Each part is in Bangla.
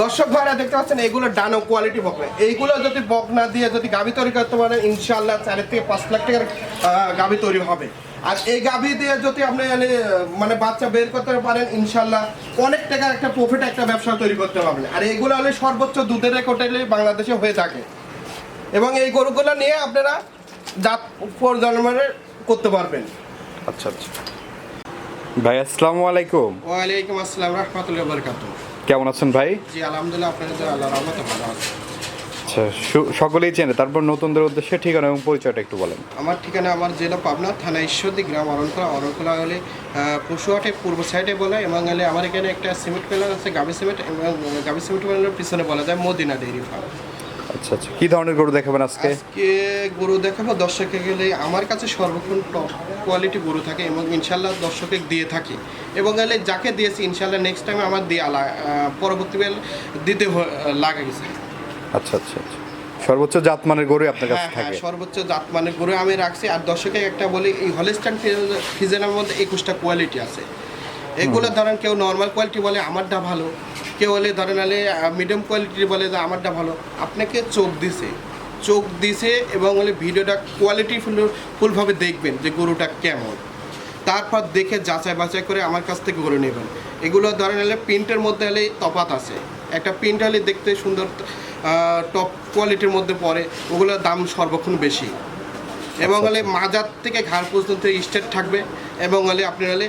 দর্শক ভাইরা দেখতে পাচ্ছেন এগুলো ডানো কোয়ালিটি বকনা এইগুলো যদি বক না দিয়ে যদি গাভি তৈরি করতে পারেন ইনশাল্লাহ চার থেকে পাঁচ লাখ টাকার গাভি তৈরি হবে। আর এই গাভি দিয়ে যদি আপনি মানে, মানে বাচ্চা বের করতে পারেন ইনশাল্লাহ অনেক টাকার একটা প্রফিট একটা ব্যবসা তৈরি করতে পারবেন আর এইগুলো হলে সর্বোচ্চ দুধের রেকর্ড বাংলাদেশে হয়ে থাকে। এবং এই গরুগুলো নিয়ে আপনারা জাত প্রজন্মের করতে পারবেন। আচ্ছা আচ্ছা। ভাই আসসালামু আলাইকুম। ওয়ালাইকুম আসসালাম রহমতুল্লাহ বরকাত কেমন আছেন ভাই? জি আলহামদুলিল্লাহ আপনাদের আল্লাহ রহমতে ভালো আছে। আচ্ছা সকলেই চেনে। তারপর নতুনদের উদ্দেশ্যে ঠিকানা এবং পরিচয়টা একটু বলেন। আমার ঠিকানা আমার জেলা পাবনা থানা ঈশ্বরদী গ্রাম অরণখোলা অরণখোলা হলে পশুহাটে পূর্ব সাইডে বলে এবং হলে আমার এখানে একটা সিমেন্ট প্যানেল আছে গাবি সিমেন্ট এবং গাবি সিমেন্ট মেলার পিছনে বলা যায় মদিনা ডেইরি ফার্ম। আচ্ছা আচ্ছা। কি ধরনের গরু দেখাবেন আজকে? আজকে গরু দেখাবো দর্শকে গেলে আমার কাছে সর্বক্ষণ টপ কোয়ালিটি গরু থাকে এবং ইনশাল্লাহ দর্শকে দিয়ে থাকি। এবং গেলে যাকে দিয়েছি ইনশাল্লাহ নেক্সট টাইম আমার দেওয়া লা- পরবর্তী বেল দিতে লাগা গেছে। আচ্ছা আচ্ছা আচ্ছা। সর্বোচ্চ জাতমানের গরু আপনার কাছে হ্যাঁ হ্যাঁ থাকে। সর্বোচ্চ জাত মানের গরু আমি রাখছি। আর দর্শকে একটা বলি এই হলিস্টান ফিজেনের মধ্যে একুশটা কোয়ালিটি আছে। এগুলো ধরেন কেউ নর্মাল কোয়ালিটি বলে আমারটা ভালো। কেউ বলে ধরেন আলে মিডিয়াম কোয়ালিটি বলে যে আমারটা ভালো। আপনাকে চোখ দিছে। চোখ দিছে এবং হলে ভিডিওটা কোয়ালিটি ফুল, ফুলভাবে দেখবেন যে গরুটা কেমন। তারপর দেখে যাচাই বাছাই করে আমার কাছ থেকে গরু নেবেন। এগুলো ধরেন হলে প্রিন্টের মধ্যে হলে তফাত আছে। একটা প্রিন্ট হলে দেখতে সুন্দর টপ কোয়ালিটির মধ্যে পড়ে ওগুলোর দাম সর্বক্ষণ বেশি। এবং হলে মাজার থেকে ঘাড় পর্যন্ত স্ট্রেট থাকবে। এবং হলে আপনার হলে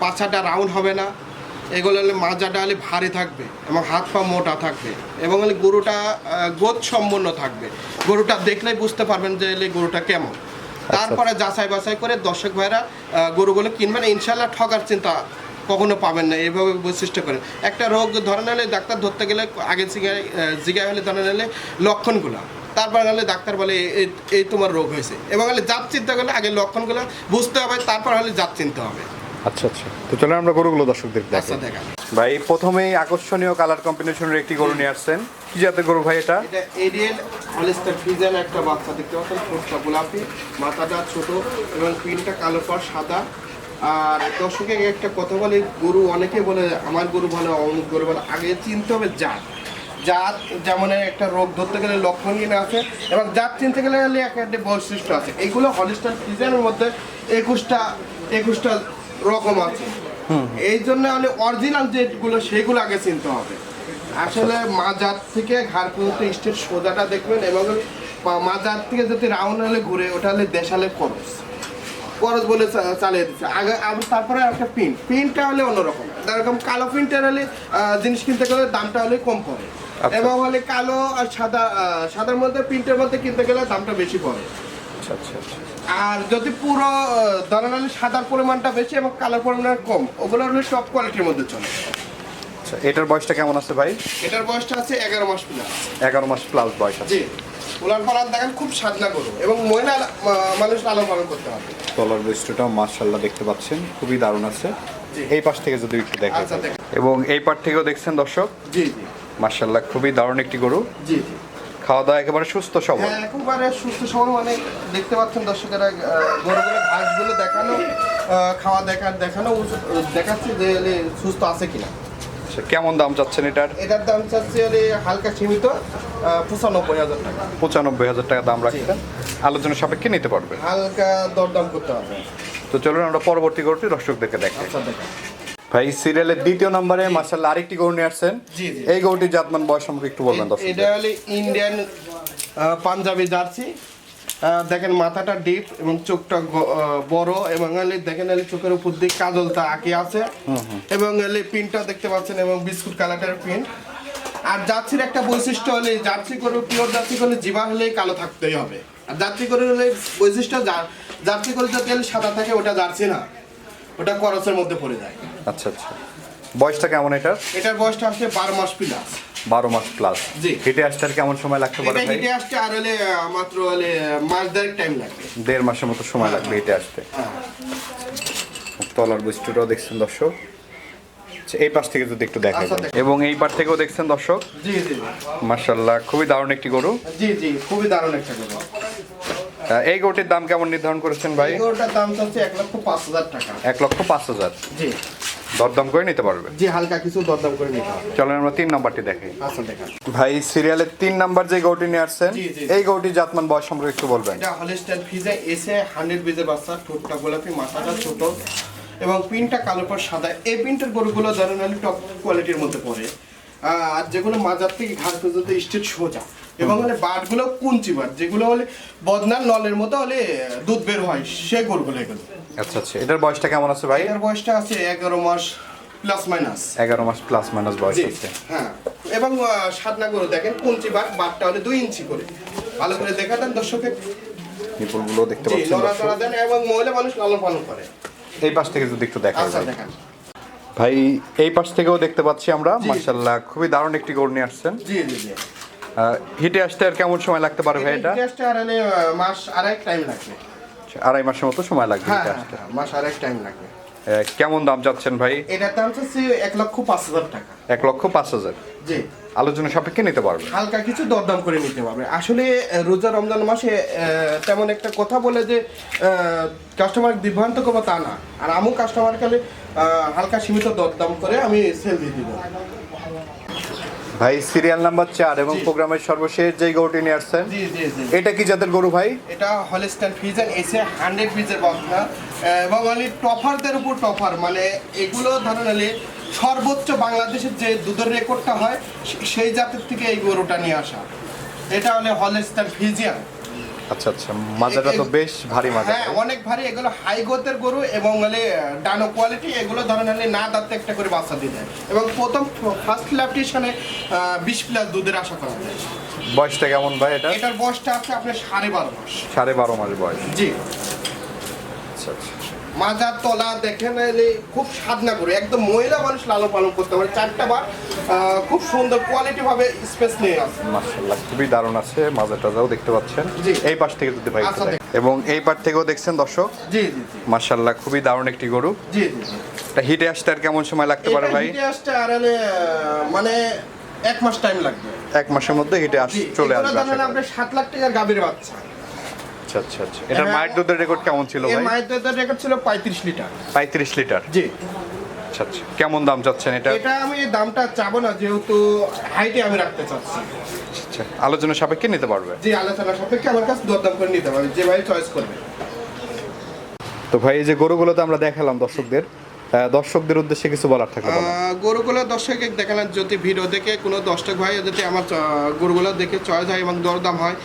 পাছাটা রাউন্ড হবে না। এগুলো হলে মাজাটা হলে ভারী থাকবে এবং হাত পা মোটা থাকবে এবং হলে গরুটা গোদ সম্পন্ন থাকবে। গরুটা দেখলেই বুঝতে পারবেন যে এলে গরুটা কেমন। তারপরে যাচাই বাছাই করে দর্শক ভাইরা গরুগুলো কিনবেন। ইনশাল্লাহ ঠকার চিন্তা কখনো পাবেন না। এইভাবে বৈশিষ্ট্য করেন। একটা রোগ ধরে নিলে ডাক্তার ধরতে গেলে আগে জিগায় জিগায় হলে ধরে নিলে লক্ষণগুলো। তারপর হলে ডাক্তার বলে এই- এই তোমার রোগ হয়েছে। এবং হলে জাত চিন্তা করলে আগে লক্ষণগুলো বুঝতে হবে তারপর হলে জাত চিনতে হবে। আচ্ছা আচ্ছা। তো চলেন আমরা গরুগুলো দর্শকদের দেখা ভাই প্রথমেই আকর্ষণীয় কালার কম্বিনেশনের একটি গরু নিয়ে আসছেন। কি জাতের গরু ভাই এটা? এটা এরিয়েল হলিস্টার ফিজেন একটা বাচ্চা দেখতে পাচ্ছেন ঠোঁটটা গোলাপি মাথাটা ছোট এবং পিনটা কালো পর সাদা। আর দর্শকে একটা কথা বলে গরু অনেকে বলে আমার গরু ভালো অমুক গরু ভালো। আগে চিনতে হবে জাত। জাত যেমন একটা রোগ ধরতে গেলে লক্ষণ কিনে আছে এবং জাত চিনতে গেলে হলে একটা বৈশিষ্ট্য আছে। এইগুলো হলিস্টার ফিজেনের মধ্যে একুশটা একুশটা রকম আছে। এই জন্য হলে অরিজিনাল যেগুলো সেগুলো আগে চিনতে হবে। আসলে মাজার থেকে ঘাড় পর্যন্ত স্টেট সোজাটা দেখবেন এবং মাজার থেকে যদি রাউন্ড হলে ঘুরে ওটা হলে দেশালে খরচ। খরচ বলে চালিয়ে দিচ্ছে। আগে তারপরে একটা পিন পিনটা হলে অন্যরকম। এরকম কালো পিনটার হলে জিনিস কিনতে গেলে দামটা হলে কম পড়ে। আচ্ছা। এবং হলে কালো আর সাদা সাদার মধ্যে প্রিন্টের মধ্যে কিনতে গেলে দামটা বেশি পড়ে। আচ্ছা আচ্ছা আচ্ছা আর যদি পুরো ধরেন হলে সাদার পরিমাণটা বেশি এবং কালার পরিমাণটা কম ওগুলো হলে টপ কোয়ালিটির মধ্যে চলে। আচ্ছা এটার বয়সটা কেমন আছে ভাই? এটার বয়সটা আছে এগারো মাস প্লাস এগারো মাস প্লাস বয়স আছে। জি। উলান পালান দেখেন খুব সাধনা করুন এবং মহিলা মানুষ লালন পালন করতে হবে তলার বৈশিষ্ট্যটাও মার্শাল্লাহ দেখতে পাচ্ছেন খুবই দারুণ আছে। এই পাশ থেকে যদি একটু দেখেন। আচ্ছা। এবং এই পাশ থেকেও দেখছেন দর্শক? জি জি। মার্শাল্লাহ খুবই দারুণ একটি গরু। জি জি। খাওয়া দাওয়া একেবারে সুস্থ সবল। হ্যাঁ একেবারে সুস্থ সবল মানে দেখতে পাচ্ছেন দর্শকেরা গরুগুলো ঘাসগুলো দেখানো খাওয়া দেখা দেখানো দেখাচ্ছে যে সুস্থ আছে কিনা। কেমন দাম চাচ্ছেন এটার? এটার দাম চাচ্ছে এলে হালকা সীমিত পঁচানব্বই হাজার টাকা। পঁচানব্বই হাজার টাকা দাম রাখছেন। আলোচনা সাপেক্ষে নিতে পারবে হালকা দরদাম করতে হবে। তো চলুন আমরা পরবর্তী গরুটি দর্শকদেরকে দেখাই। আচ্ছা দেখা ভাই সিরিয়ালের দ্বিতীয় নম্বরে মার্শাল্লাহ আরেকটি গরু নিয়ে আসছেন। এই গরুটির জাতমান বয়স সম্পর্কে একটু বলবেন দর্শক এটা হলে ইন্ডিয়ান পাঞ্জাবি জার্সি। দেখেন মাথাটা ডিপ এবং চোখটা বড় এবং দেখেন হলে চোখের উপর দিকে কাজলটা আঁকি আছে। এবং হলে প্রিন্টটা দেখতে পাচ্ছেন এবং বিস্কুট কালারের প্রিন্ট আর জার্সির একটা বৈশিষ্ট্য হলে জার্সি করে পিওর জার্সি করলে জিবা হলে কালো থাকতেই হবে। আর জার্সি করে হলে বৈশিষ্ট্য জার্সি করে যদি সাদা থাকে ওটা জার্সি না। ওটা করসের মধ্যে পড়ে যায়। আচ্ছা আচ্ছা। বয়সটা কেমন এটার? এটার বয়সটা আসছে বারো মাস প্লাস বারো মাস প্লাস জি। হেঁটে আসতে আর কেমন সময় লাগতে পারে হিটে আসছে আর হলে মাত্র হলে মাস দেড় টাইম লাগবে। দেড় মাসের মতো সময় লাগবে হেঁটে আসতে। হ্যাঁ। তলার বৈশিষ্ট্যটাও দেখছেন দর্শক? আচ্ছা, এই পাশ থেকে যদি একটু দেখা আচ্ছা, যায়। এবং এই পাশ থেকেও দেখছেন দর্শক? জি জি। মার্শাল্লাহ খুবই দারুণ একটি গরু। জি জি খুবই দারুণ একটা গরু। এই গরুটির দাম কেমন নির্ধারণ করেছেন ভাই? এই গরুটার দাম চলছে এক লক্ষ পাঁচ হাজার টাকা। এক লক্ষ পাঁচ হাজার। জি। দরদাম করে নিতে পারবে? যে হালকা কিছু দরদাম করে নিতে হবে। চলেন আমরা তিন নাম্বারটি দেখি। আচ্ছা দেখা। ভাই সিরিয়ালের তিন নাম্বার যে গৌটি নিয়ে আসছেন জি, জি, জি। এই গৌটি জাতমান বয়স সম্পর্কে একটু বলবেন। এটা হলস্টাইন ফিজে এসে হান্ড্রেড বিজের বাচ্চা ঠোঁটটা গোলাপি মাথাটা ছোট এবং পিনটা কালো পর সাদা। এই পিনটার গরুগুলো হলে টপ কোয়ালিটির মধ্যে পড়ে। আর যেগুলো মাজার থেকে ঘাস পর্যন্ত স্টেট সোজা। এবং হলে বাটগুলো কুঞ্চি বাট যেগুলো হলে বদনার নলের মতো হলে দুধ বের হয় সে গরুগুলো এগুলো। আচ্ছা আচ্ছা। এটার বয়সটা কেমন আছে ভাই? এর বয়সটা আছে এগারো মাস প্লাস মাইনাস এগারো মাস প্লাস মাইনাস বয়স আছে হ্যাঁ। এবং সাদনা গরু দেখেন কুঞ্চি বাট বাটটা হলে দুই ইঞ্চি করে। ভালো করে দেখা দেন দর্শকের। নিপুলগুলো দেখতে পাচ্ছেন দেন এবং মহিলা মানুষ লালন পালন করে। এই পাশ থেকে যদি একটু দেখা আচ্ছা যায় দেখান। ভাই এই পাশ থেকেও দেখতে পাচ্ছি আমরা। মার্শাল্লাহ খুবই দারুণ একটি গরু নিয়ে আসছেন। জি জি জি। হিটে আসতে আর কেমন সময় লাগতে পারে ভাই এটা? জাস্ট আর মাস আড়াই টাইম লাগবে। আড়াই মাসের মতো সময় লাগবে হ্যাঁ হিটে হ্যাঁ, আসতে। হ্যাঁ, মাস আড়াই টাইম লাগবে। কেমন দাম যাচ্ছেন ভাই? এটার দাম হচ্ছে এক লক্ষ পাঁচ হাজার টাকা। এক লক্ষ পাঁচ হাজার? জি। আলোচনা সাপেক্ষে নিতে পারবে। হালকা কিছু দরদাম করে নিতে পারবে। আসলে রোজা রমজান মাসে তেমন একটা কথা বলে যে কাস্টমার বিভ্রান্ত করব তা না। আর আমু কাস্টমার আহ, হালকা সীমিত দরদাম করে আমি সেল দিয়ে দিব। ভাই সিরিয়াল নাম্বার চার এবং প্রোগ্রামের সর্বশেষ যে গরুটি নিয়ে আসছেন জি জি জি। এটা কি জাতের গরু ভাই? এটা হলিস্টার ফিজেন এসে হান্ড্রেড পিসের বক্সনা এবং অনলি টফারদের উপর টফার মানে এগুলো ধরেন সর্বোচ্চ বাংলাদেশের যে দুধের রেকর্ডটা হয় সেই জাতের থেকে এই গরুটা নিয়ে আসা। এটা হলে হলিস্টার ফিজিয়ান আচ্ছা আচ্ছা মাজাটা তো বেশ ভারী মাজা হ্যাঁ অনেক ভারী। এগুলো হাই গোতের গরু এবং হলে ডানো কোয়ালিটি এগুলো ধরেন হলে না দাঁতে একটা করে বাচ্চা দিয়ে দেয়। এবং প্রথম ফার্স্ট ল্যাপটিশনে বিশ প্লাস দুধের আশা করা যায়। বয়সটা কেমন ভাই এটা এটার বয়সটা আছে আপনার সাড়ে বারো মাস। সাড়ে বারো মাস বয়স। জি। আচ্ছা আচ্ছা। মাজার তলা দেখেন এলে খুব সাধনা করে। একদম মহিলা মানুষ লালন পালন করতে পারে। চারটা বার খুব সুন্দর কোয়ালিটি ভাবে স্পেস নিয়ে আছে মার্শাল্লাহ খুবই দারুণ আছে মাজা টাজাও দেখতে পাচ্ছেন। জি। এই পাশ থেকে যদি ভাই আচ্ছা। এবং এই পাশ থেকেও দেখছেন দর্শক? জি জি মার্শাল্লাহ খুবই দারুণ একটি গরু। জি জি এটা হিটে আসতে আর কেমন সময় লাগতে পারে ভাই? হিটে আসতে আর মানে এক মাস টাইম লাগবে। এক মাসের মধ্যে হিটে আস চলে আসবে। আপনার সাত লাখ টাকার গাভীর বাচ্চা। আচ্ছা আচ্ছা আচ্ছা। হ্যাঁ। মায়ের দুধের রেকর্ড কেমন ছিল ভাই? মায়ের দুধের রেকর্ড ছিল পঁয়ত্রিশ লিটার। পঁয়ত্রিশ লিটার? জি। আচ্ছা আচ্ছা। কেমন দাম চাচ্ছেন এটা? এটা আমি দামটা চাবো না যেহেতু হাইটে আমি রাখতে চাচ্ছি। আচ্ছা আলোচনা সাপেক্ষে নিতে পারবে? জি আলোচনা সাপেক্ষে আমার কাছে দরদাম করে নিতে পারবে যে ভাই চয়েস করবে। তো ভাই এই যে গরুগুলো তো আমরা দেখালাম দর্শকদের। দর্শকদের উদ্দেশ্যে কিছু বলার থাকে গরুগুলো দর্শককে দেখালেন যদি ভিডিও দেখে কোনো দর্শক ভাই যদি আমার গরুগুলো দেখে চয়েস হয় এবং দরদাম হয়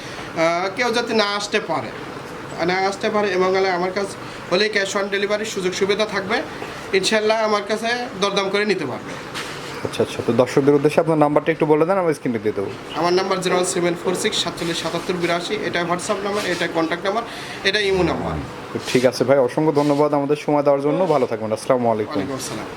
কেউ যাতে না আসতে পারে, না আসতে পারে, এবং আমার কাছে হলে ক্যাশ অন ডেলিভারির সুযোগ সুবিধা থাকবে, ইনশাল্লাহ আমার কাছে দরদাম করে নিতে পারবে। আচ্ছা আচ্ছা। তো দর্শকদের উদ্দেশ্যে আপনার নাম্বারটা একটু বলে দেন আমি স্ক্রিনে দিয়ে দেবো। আমার number zero seven four six সাতচল্লিশ সাতাত্তর বিরাশি। এটা হোয়াটসঅ্যাপ নাম্বার এটা কন্ট্যাক্ট নাম্বার এটা ইমো নাম্বার। ঠিক আছে ভাই অসংখ্য ধন্যবাদ আমাদের সময় দেওয়ার জন্য। ভালো থাকবেন আসসালামু আলাইকুম। ওয়ালাইকুম আসসালাম।